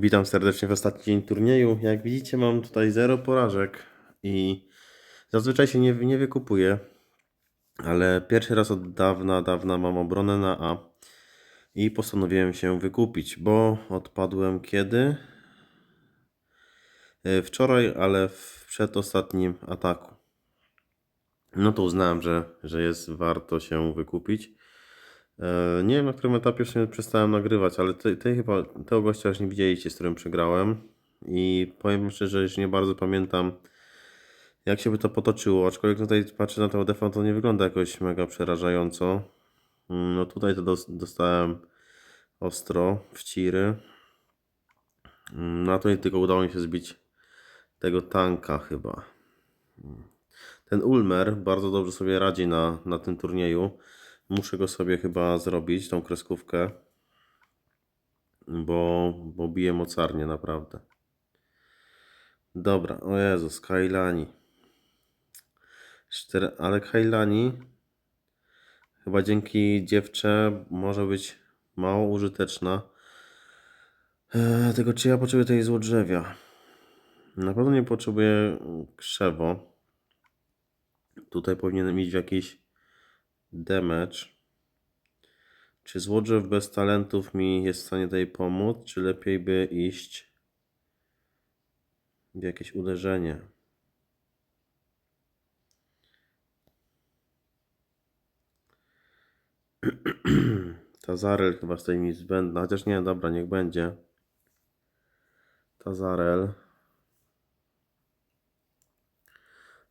Witam serdecznie w ostatni dzień turnieju. Jak widzicie, mam tutaj zero porażek i zazwyczaj się nie, nie wykupuję, ale pierwszy raz od dawna, dawna mam obronę na A i postanowiłem się wykupić, bo odpadłem kiedy? E, Wczoraj, ale w przedostatnim ataku. No to uznałem, że, że jest warto się wykupić. E, Nie wiem na którym etapie w sumie przestałem nagrywać, ale tej, tej chyba tego gościa już nie widzieliście, z którym przegrałem. I powiem szczerze, że już nie bardzo pamiętam jak się by to potoczyło. Aczkolwiek tutaj patrzę na to defa, to nie wygląda jakoś mega przerażająco. Mm, No tutaj to dos- dostałem ostro w ciry. Mm, Na to nie tylko udało mi się zbić tego tanka chyba. Ten Ulmer bardzo dobrze sobie radzi na, na tym turnieju. Muszę go sobie chyba zrobić, tą kreskówkę. Bo, bo bije mocarnie, naprawdę. Dobra, o Jezu, Skylani. Cztery, ale Kailani chyba dzięki dziewczę może być mało użyteczna. Eee, tylko czy ja potrzebuję tej złodrzewia? Na pewno nie potrzebuję krzewo. Tutaj powinienem mieć jakiś damage. Czy złodrzew bez talentów mi jest w stanie tutaj pomóc, czy lepiej by iść w jakieś uderzenie? Tazarel chyba stoi mi zbędna, chociaż nie, dobra, niech będzie. Tazarel.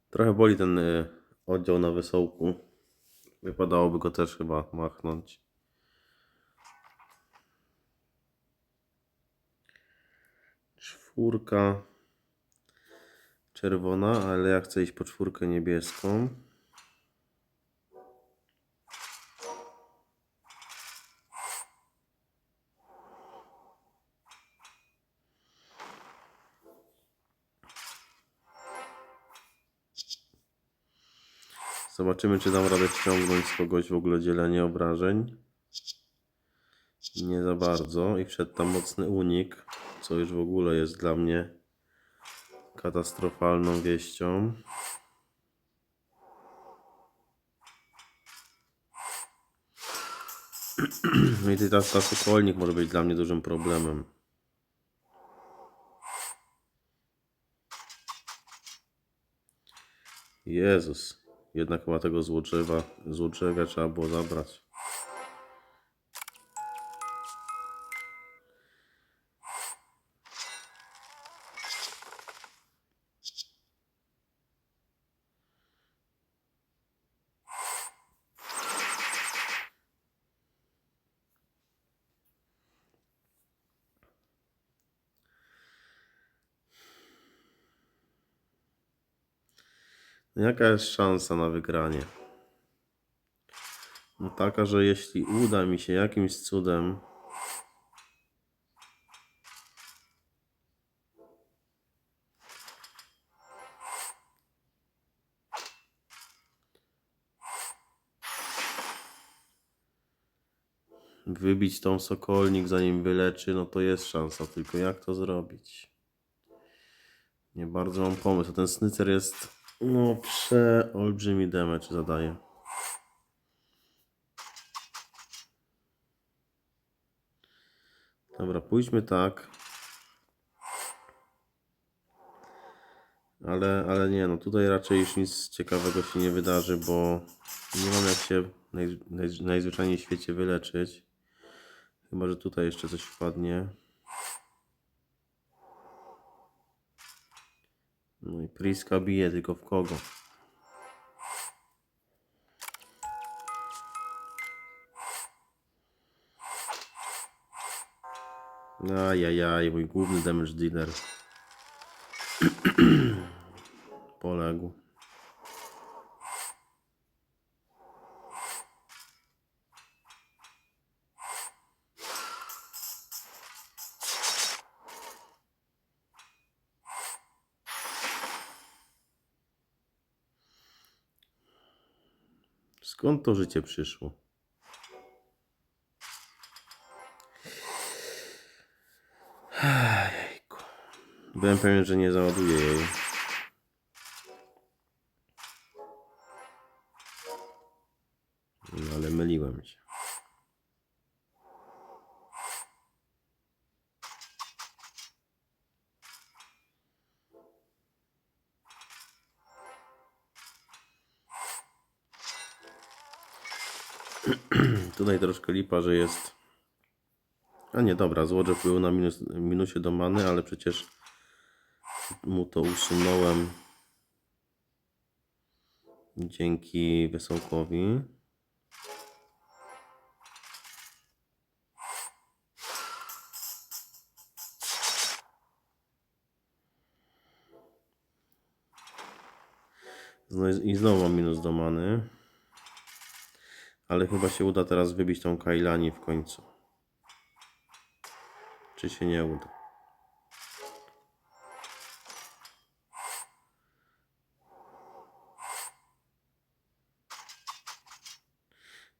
Trochę boli ten y, oddział na wysołku. Wypadałoby go też chyba machnąć. Czwórka czerwona, ale ja chcę iść po czwórkę niebieską. Zobaczymy, czy dam radę ściągnąć z kogoś w ogóle dzielenie obrażeń. Nie za bardzo. I wszedł tam mocny unik, co już w ogóle jest dla mnie katastrofalną wieścią. No i teraz ta sokolnik może być dla mnie dużym problemem. Jezus. Jednak chyba tego złodrzewa, złodrzewia trzeba było zabrać. Jaka jest szansa na wygranie? No taka, że jeśli uda mi się jakimś cudem wybić tą sokolnik zanim wyleczy, no to jest szansa, tylko jak to zrobić? Nie bardzo mam pomysł. Ten snycer jest no przeolbrzymi damage zadaje. Dobra, pójdźmy tak. Ale, ale nie, no tutaj raczej już nic ciekawego się nie wydarzy, bo nie mam jak się naj, naj, najzwyczajniej w świecie wyleczyć. Chyba, że tutaj jeszcze coś wpadnie. No i Priska bije, tylko w kogo? Ajajaj, mój główny damage dealer. Poległ. Skąd to życie przyszło? Byłem pewien, że nie załaduję jej. Tutaj troszkę lipa, że jest. A nie, dobra, złodziej był na minus, minusie do many, ale przecież mu to usunąłem dzięki wesołkowi. No i- I znowu mam minus do many. Ale chyba się uda teraz wybić tą Kailani w końcu. Czy się nie uda?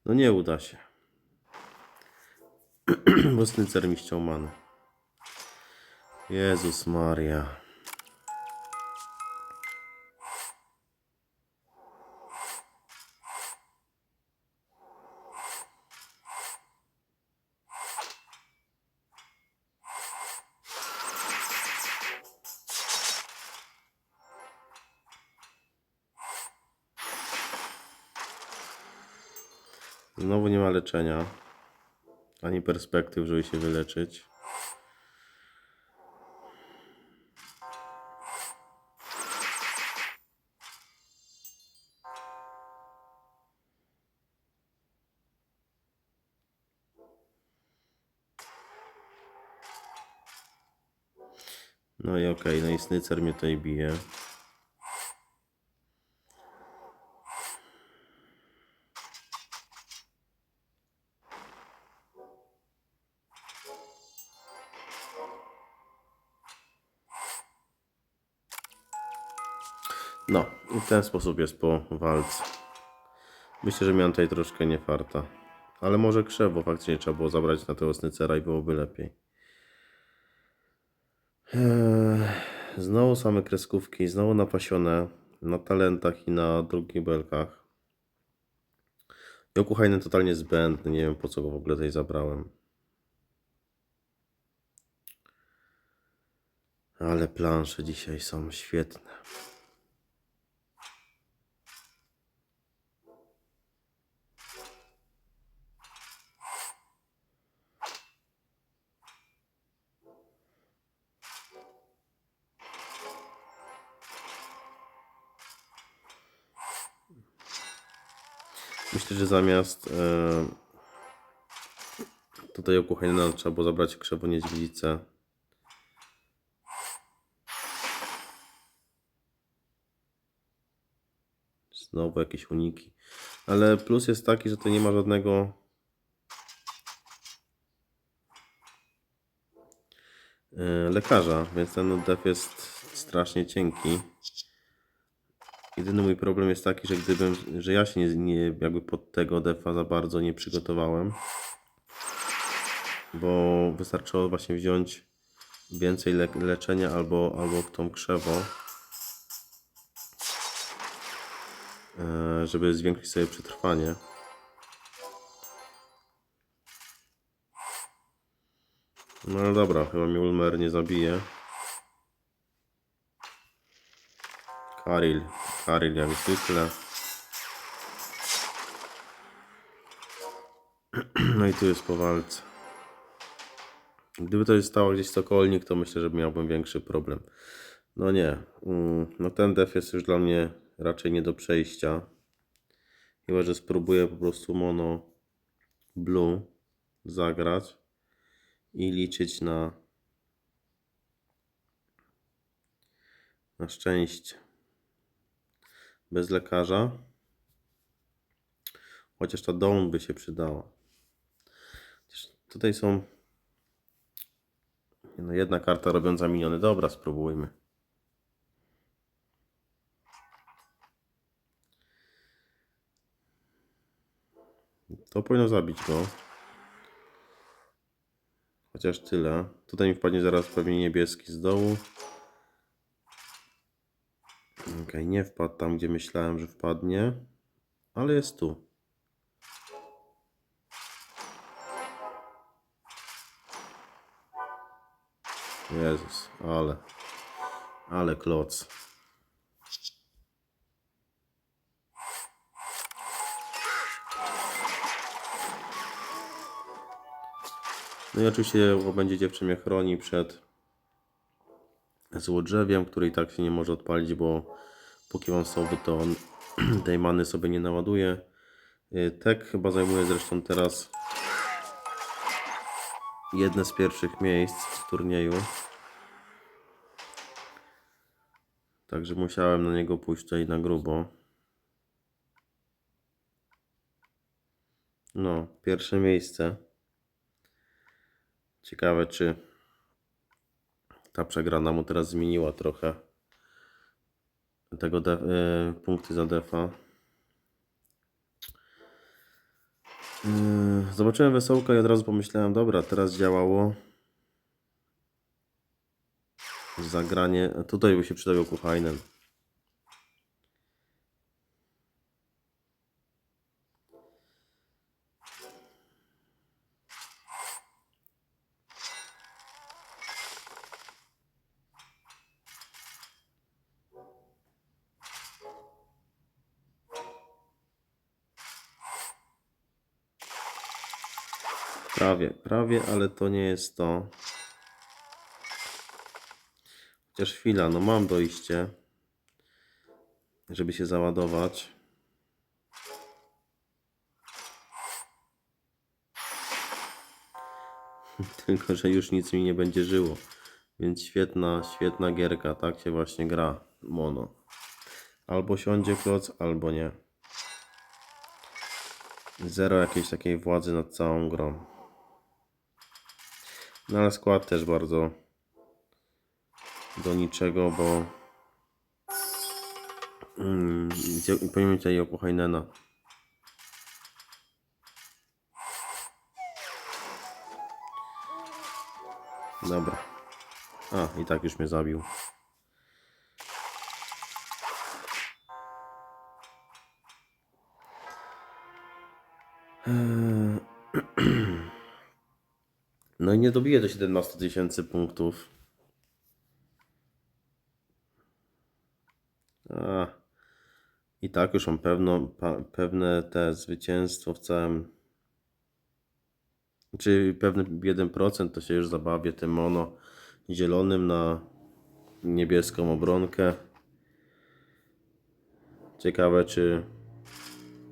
No nie uda się. Bo snycer mi ściął manę. Jezus Maria. Znowu nie ma leczenia. Ani perspektyw, żeby się wyleczyć. No i okej, no i snycer mnie tutaj bije. No, i w ten sposób jest po walce. Myślę, że miałem tutaj troszkę nie farta. Ale może krzew, bo faktycznie trzeba było zabrać na tego snycera i byłoby lepiej. Eee, znowu same kreskówki, znowu napasione na talentach i na drugich belkach. Jokuhajnen totalnie zbędny, nie wiem po co go w ogóle tutaj zabrałem. Ale plansze dzisiaj są świetne. Że zamiast e, tutaj okuchajna trzeba było zabrać krzewo niedźwiedzicę. Znowu jakieś uniki. Ale plus jest taki, że to nie ma żadnego e, lekarza, więc ten def jest strasznie cienki. Jedyny mój problem jest taki, że gdybym, że ja się nie, nie jakby pod tego defa za bardzo nie przygotowałem, bo wystarczyło właśnie wziąć więcej le leczenia albo, albo tą krzewo, e, żeby zwiększyć sobie przetrwanie. No dobra, chyba mnie Ulmer nie zabije. Karil, Karil jak zwykle. No i tu jest po walce. Gdyby to się stało gdzieś Sokolnik, to myślę, że miałbym większy problem. No nie. Mm, No ten def jest już dla mnie raczej nie do przejścia. Chyba, że spróbuję po prostu mono blue zagrać i liczyć na na szczęście bez lekarza. Chociaż ta Dawn by się przydała. Tutaj są no, jedna karta robiąca miniony. Dobra, spróbujmy. To powinno zabić go. Chociaż tyle. Tutaj mi wpadnie zaraz pewnie niebieski z dołu. Okej, nie wpadł tam, gdzie myślałem, że wpadnie, ale jest tu. Jezus, ale, ale kloc. No i oczywiście będzie dziewczyn mnie chroni przed złodrzewiem, który i tak się nie może odpalić, bo póki mam sowy, to tej many sobie nie naładuje. Y, Tek chyba zajmuje zresztą teraz jedne z pierwszych miejsc w turnieju. Także musiałem na niego pójść tutaj na grubo. No, pierwsze miejsce. Ciekawe, czy ta przegrana mu teraz zmieniła trochę tego de- y, punkty za defa. Y, Zobaczyłem wesołka i od razu pomyślałem, dobra, teraz działało. Zagranie. Tutaj by się przydał Kuchajnen. Prawie, prawie, ale to nie jest to. Chociaż chwila, no mam dojście, żeby się załadować. Tylko, że już nic mi nie będzie żyło. Więc świetna, świetna gierka. Tak się właśnie gra mono. Albo siądzie kloc, albo nie. Zero jakiejś takiej władzy nad całą grą. No ale skład też bardzo do niczego, bo mm, pomimo tutaj Okuhajnena. Dobra. A, i tak już mnie zabił. No i nie dobiję do 17 tysięcy punktów. A, I tak już mam pewno, pewne te zwycięstwo w całym. Czy pewny 1% to się już zabawię tym mono zielonym na niebieską obronkę. Ciekawe, czy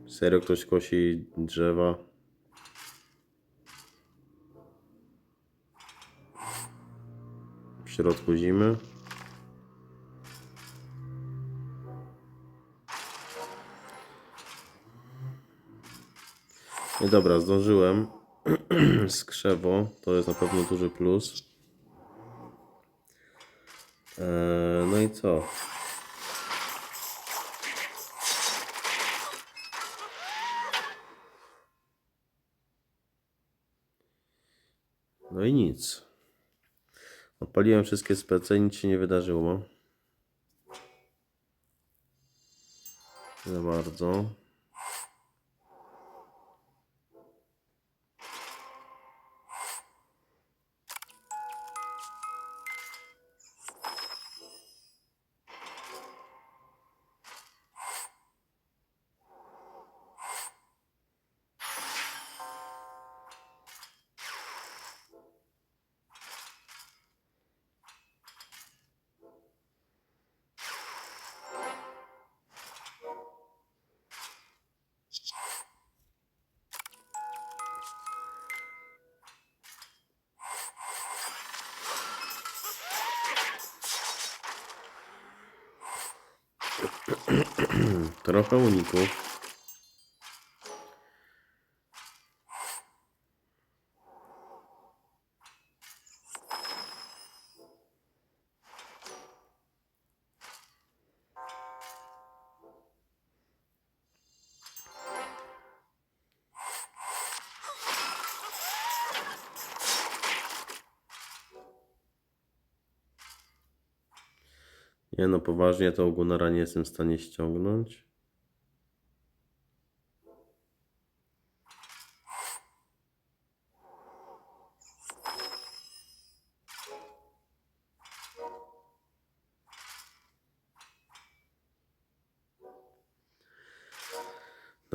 serio ktoś kosi drzewa. Środku zimy. No dobra, zdążyłem z krzewo. To jest na pewno duży plus. Eee, no i co? No i nic. Odpaliłem wszystkie spece, nic się nie wydarzyło. Za bardzo. trochę uników. Nie no, poważnie to ogólna nie jestem w stanie ściągnąć.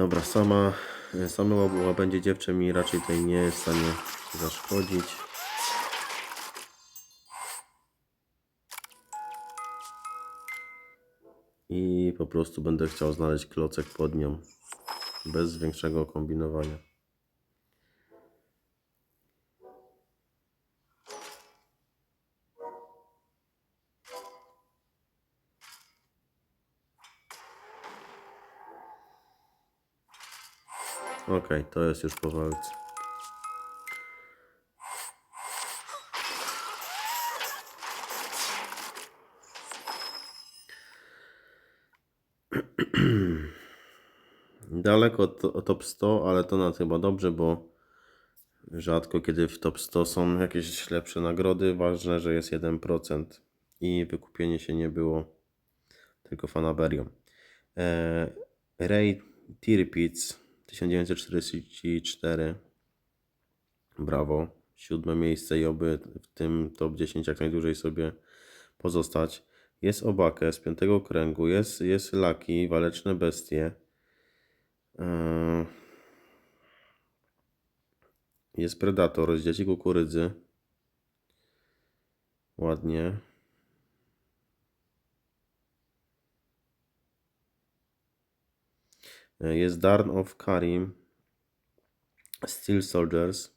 Dobra, sama, sama łabędzie dziewczę mi raczej tutaj nie jest w stanie zaszkodzić. I po prostu będę chciał znaleźć klocek pod nią. Bez większego kombinowania. Okej, to jest już po walce. Daleko od, top 100, ale to na chyba dobrze, bo rzadko kiedy w top 100 są jakieś lepsze nagrody. Ważne, że jest 1% i wykupienie się nie było tylko fanaberią. E, Ray Tirpitz 1944 Brawo. Siódme miejsce i oby w tym top 10 jak najdłużej sobie pozostać. Jest Obakę z piątego kręgu, jest, jest Laki, Waleczne Bestie. Yy. Jest Predator z Dzieci Kukurydzy. Ładnie. Jest Darn of Karim. Steel Soldiers.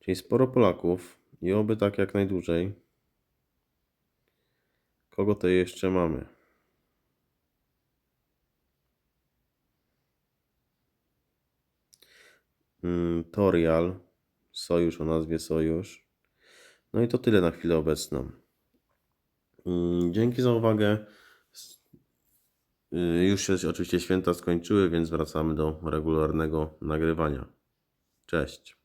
Czyli sporo Polaków i oby tak jak najdłużej. Kogo to jeszcze mamy? Mm, Torial, Sojusz o nazwie Sojusz. No i to tyle na chwilę obecną. Mm, Dzięki za uwagę. Y, Już się oczywiście święta skończyły, więc wracamy do regularnego nagrywania. Cześć.